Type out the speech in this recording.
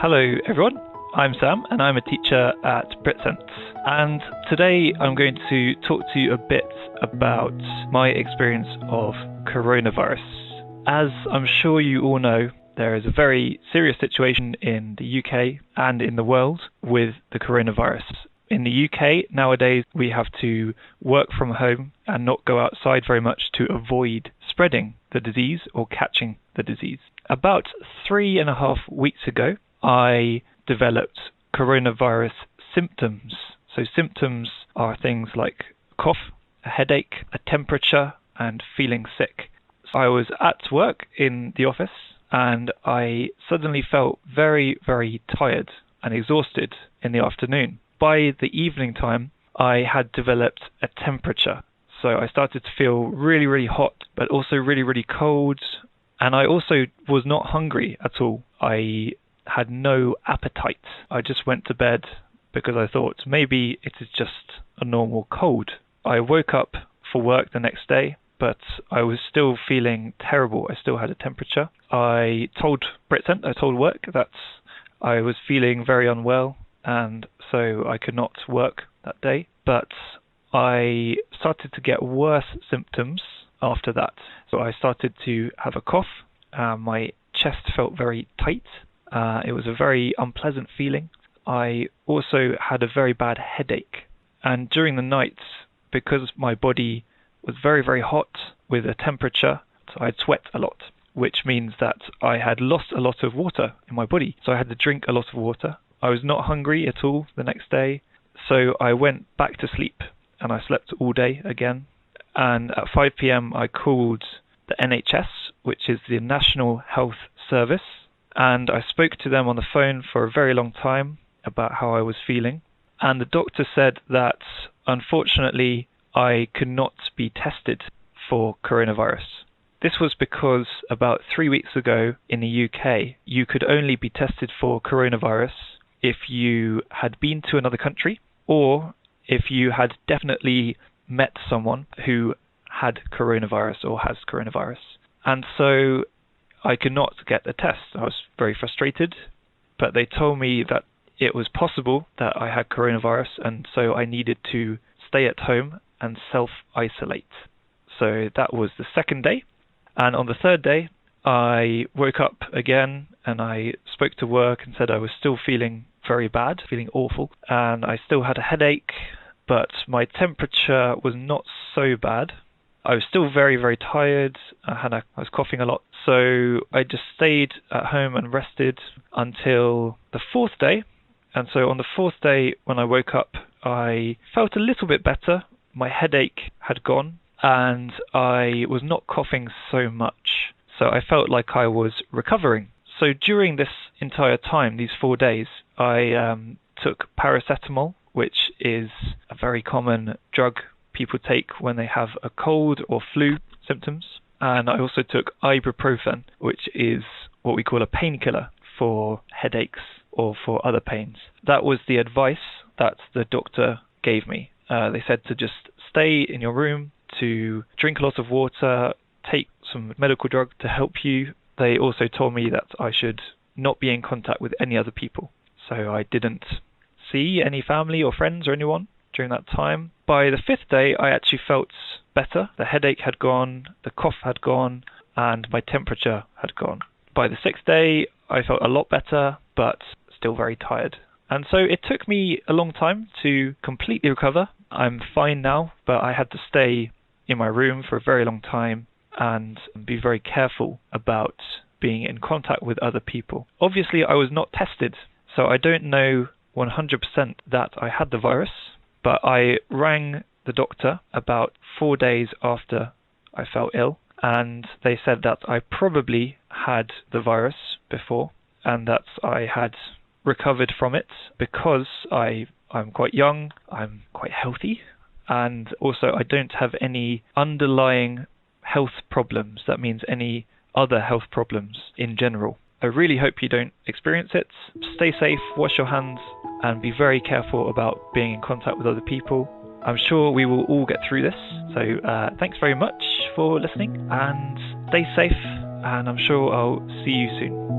Hello, everyone. I'm Sam, and I'm a teacher at BritSense. And today I'm going to talk to you a bit about my experience of coronavirus. As I'm sure you all know, there is a very serious situation in the UK and in the world with the coronavirus. In the UK, nowadays, we have to work from home and not go outside very much to avoid spreading the disease or catching the disease. About three and a half weeks ago, I developed coronavirus symptoms. So, symptoms are things like cough, a headache, a temperature, and feeling sick. So I was at work in the office and I suddenly felt very, very tired and exhausted in the afternoon. By the evening time, I had developed a temperature. So I started to feel really, really hot, but also really, really cold. And I also was not hungry at all. I had no appetite. I just went to bed because I thought maybe it is just a normal cold. I woke up for work the next day, but I was still feeling terrible. I still had a temperature. I told Britain, I told work that I was feeling very unwell and so I could not work that day. But I started to get worse symptoms after that. So I started to have a cough. Uh, my chest felt very tight uh, it was a very unpleasant feeling. I also had a very bad headache. And during the night, because my body was very, very hot with a temperature, so I'd sweat a lot, which means that I had lost a lot of water in my body. So I had to drink a lot of water. I was not hungry at all the next day. So I went back to sleep and I slept all day again. And at 5 p.m., I called the NHS, which is the National Health Service, and I spoke to them on the phone for a very long time about how I was feeling. And the doctor said that unfortunately I could not be tested for coronavirus. This was because about three weeks ago in the UK, you could only be tested for coronavirus if you had been to another country or if you had definitely met someone who had coronavirus or has coronavirus. And so I could not get the test. I was very frustrated, but they told me that it was possible that I had coronavirus, and so I needed to stay at home and self isolate. So that was the second day. And on the third day, I woke up again and I spoke to work and said I was still feeling very bad, feeling awful, and I still had a headache, but my temperature was not so bad. I was still very, very tired. I had a, I was coughing a lot, so I just stayed at home and rested until the fourth day. And so on the fourth day, when I woke up, I felt a little bit better. My headache had gone, and I was not coughing so much. So I felt like I was recovering. So during this entire time, these four days, I um, took paracetamol, which is a very common drug people take when they have a cold or flu symptoms. And I also took ibuprofen, which is what we call a painkiller for headaches or for other pains. That was the advice that the doctor gave me. Uh, they said to just stay in your room, to drink a lot of water, take some medical drug to help you. They also told me that I should not be in contact with any other people. So I didn't see any family or friends or anyone during that time. By the fifth day, I actually felt better. The headache had gone, the cough had gone, and my temperature had gone. By the sixth day, I felt a lot better, but still very tired. And so it took me a long time to completely recover. I'm fine now, but I had to stay in my room for a very long time and be very careful about being in contact with other people. Obviously, I was not tested, so I don't know 100% that I had the virus, but I rang the doctor about four days after I felt ill, and they said that I probably had the virus before and that I had recovered from it because I I'm quite young, I'm quite healthy, and also I don't have any underlying health problems. That means any other health problems in general. I really hope you don't experience it. Stay safe, wash your hands, and be very careful about being in contact with other people. I'm sure we will all get through this. So, uh, thanks very much for listening and stay safe. And I'm sure I'll see you soon.